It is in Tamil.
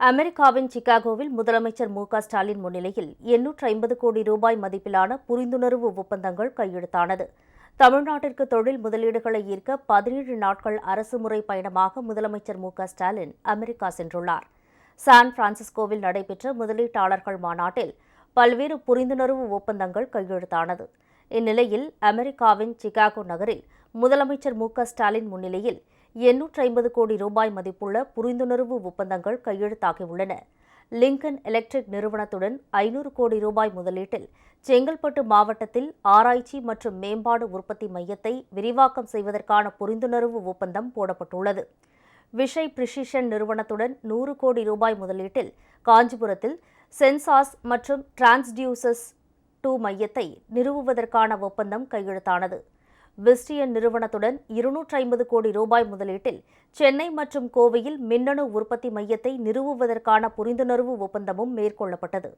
அமெரிக்காவின் சிகாகோவில் முதலமைச்சர் மு க ஸ்டாலின் முன்னிலையில் எண்ணூற்று ஐம்பது கோடி ரூபாய் மதிப்பிலான புரிந்துணர்வு ஒப்பந்தங்கள் கையெழுத்தானது. தமிழ்நாட்டிற்கு தொழில் முதலீடுகளை ஈர்க்க பதினேழு நாட்கள் அரசுமுறை பயணமாக முதலமைச்சர் மு க ஸ்டாலின் அமெரிக்கா சென்றுள்ளார். சான் பிரான்சிஸ்கோவில் நடைபெற்ற முதலீட்டாளர்கள் மாநாட்டில் பல்வேறு புரிந்துணர்வு ஒப்பந்தங்கள் கையெழுத்தானது. இந்நிலையில் அமெரிக்காவின் சிகாகோ நகரில் முதலமைச்சர் மு க ஸ்டாலின் முன்னிலையில் எண்ணூற்று ஐம்பது கோடி ரூபாய் மதிப்புள்ள புரிந்துணர்வு ஒப்பந்தங்கள் கையெழுத்தாகியுள்ளன. லிங்கன் எலக்ட்ரிக் நிறுவனத்துடன் ஐநூறு கோடி ரூபாய் முதலீட்டில் செங்கல்பட்டு மாவட்டத்தில் ஆராய்ச்சி மற்றும் மேம்பாடு உற்பத்தி மையத்தை விரிவாக்கம் செய்வதற்கான புரிந்துணர்வு ஒப்பந்தம் போடப்பட்டுள்ளது. விஷய் பிரிசிஷன் நிறுவனத்துடன் நூறு கோடி ரூபாய் முதலீட்டில் காஞ்சிபுரத்தில் சென்சாஸ் மற்றும் டிரான்ஸ்டியூசஸ் டூ மையத்தை நிறுவுவதற்கான ஒப்பந்தம் கையெழுத்தானது. விஸ்டியன் நிறுவனத்துடன் இருநூற்று ஐம்பது கோடி ரூபாய் முதலீட்டில் சென்னை மற்றும் கோவையில் மின்னணு உற்பத்தி மையத்தை நிறுவுவதற்கான புரிந்துணர்வு ஒப்பந்தமும் மேற்கொள்ளப்பட்டது.